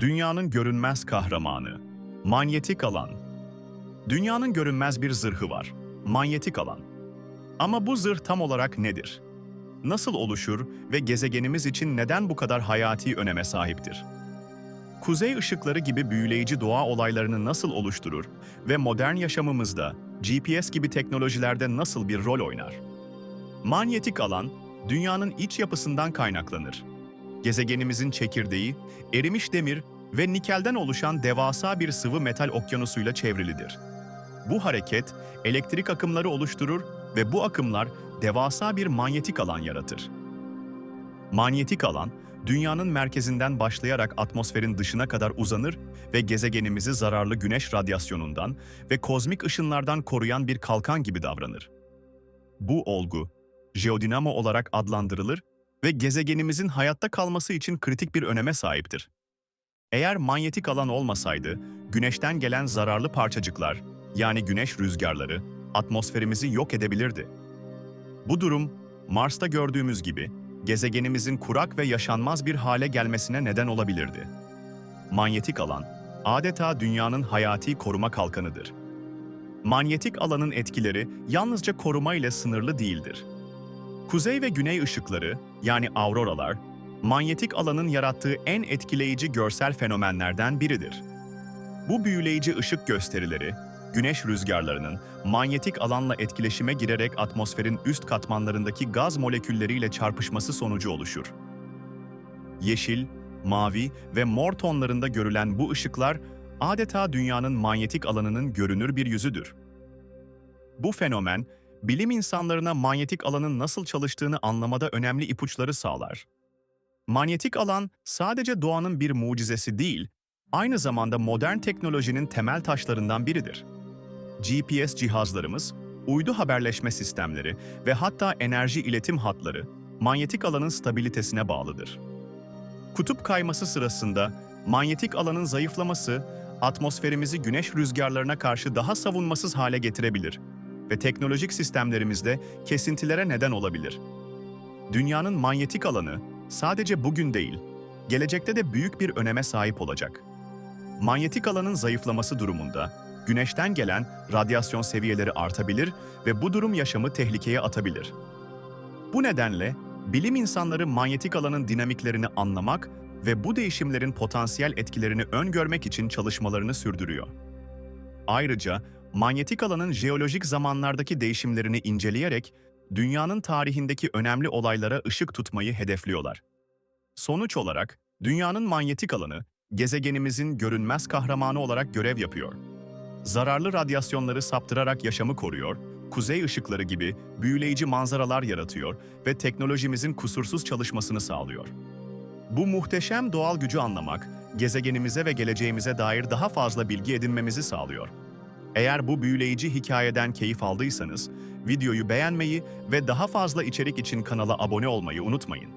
Dünyanın görünmez kahramanı. Manyetik alan. Dünyanın görünmez bir zırhı var. Manyetik alan. Ama bu zırh tam olarak nedir? Nasıl oluşur ve gezegenimiz için neden bu kadar hayati öneme sahiptir? Kuzey ışıkları gibi büyüleyici doğa olaylarını nasıl oluşturur ve modern yaşamımızda GPS gibi teknolojilerde nasıl bir rol oynar? Manyetik alan, dünyanın iç yapısından kaynaklanır. Gezegenimizin çekirdeği, erimiş demir ve nikelden oluşan devasa bir sıvı metal okyanusuyla çevrilidir. Bu hareket elektrik akımları oluşturur ve bu akımlar devasa bir manyetik alan yaratır. Manyetik alan, dünyanın merkezinden başlayarak atmosferin dışına kadar uzanır ve gezegenimizi zararlı güneş radyasyonundan ve kozmik ışınlardan koruyan bir kalkan gibi davranır. Bu olgu, jeodinamo olarak adlandırılır ve gezegenimizin hayatta kalması için kritik bir öneme sahiptir. Eğer manyetik alan olmasaydı, güneşten gelen zararlı parçacıklar, yani güneş rüzgarları, atmosferimizi yok edebilirdi. Bu durum, Mars'ta gördüğümüz gibi, gezegenimizin kurak ve yaşanmaz bir hale gelmesine neden olabilirdi. Manyetik alan, adeta dünyanın hayati koruma kalkanıdır. Manyetik alanın etkileri yalnızca koruma ile sınırlı değildir. Kuzey ve güney ışıkları, yani auroralar, manyetik alanın yarattığı en etkileyici görsel fenomenlerden biridir. Bu büyüleyici ışık gösterileri, güneş rüzgarlarının manyetik alanla etkileşime girerek atmosferin üst katmanlarındaki gaz molekülleriyle çarpışması sonucu oluşur. Yeşil, mavi ve mor tonlarında görülen bu ışıklar adeta dünyanın manyetik alanının görünür bir yüzüdür. Bu fenomen, bilim insanlarına manyetik alanın nasıl çalıştığını anlamada önemli ipuçları sağlar. Manyetik alan sadece doğanın bir mucizesi değil, aynı zamanda modern teknolojinin temel taşlarından biridir. GPS cihazlarımız, uydu haberleşme sistemleri ve hatta enerji iletim hatları manyetik alanın stabilitesine bağlıdır. Kutup kayması sırasında manyetik alanın zayıflaması atmosferimizi güneş rüzgarlarına karşı daha savunmasız hale getirebilir ve teknolojik sistemlerimizde kesintilere neden olabilir. Dünyanın manyetik alanı sadece bugün değil, gelecekte de büyük bir öneme sahip olacak. Manyetik alanın zayıflaması durumunda güneşten gelen radyasyon seviyeleri artabilir ve bu durum yaşamı tehlikeye atabilir. Bu nedenle bilim insanları manyetik alanın dinamiklerini anlamak ve bu değişimlerin potansiyel etkilerini öngörmek için çalışmalarını sürdürüyor. Ayrıca manyetik alanın jeolojik zamanlardaki değişimlerini inceleyerek dünyanın tarihindeki önemli olaylara ışık tutmayı hedefliyorlar. Sonuç olarak dünyanın manyetik alanı gezegenimizin görünmez kahramanı olarak görev yapıyor. Zararlı radyasyonları saptırarak yaşamı koruyor, kuzey ışıkları gibi büyüleyici manzaralar yaratıyor ve teknolojimizin kusursuz çalışmasını sağlıyor. Bu muhteşem doğal gücü anlamak, gezegenimize ve geleceğimize dair daha fazla bilgi edinmemizi sağlıyor. Eğer bu büyüleyici hikayeden keyif aldıysanız, videoyu beğenmeyi ve daha fazla içerik için kanala abone olmayı unutmayın.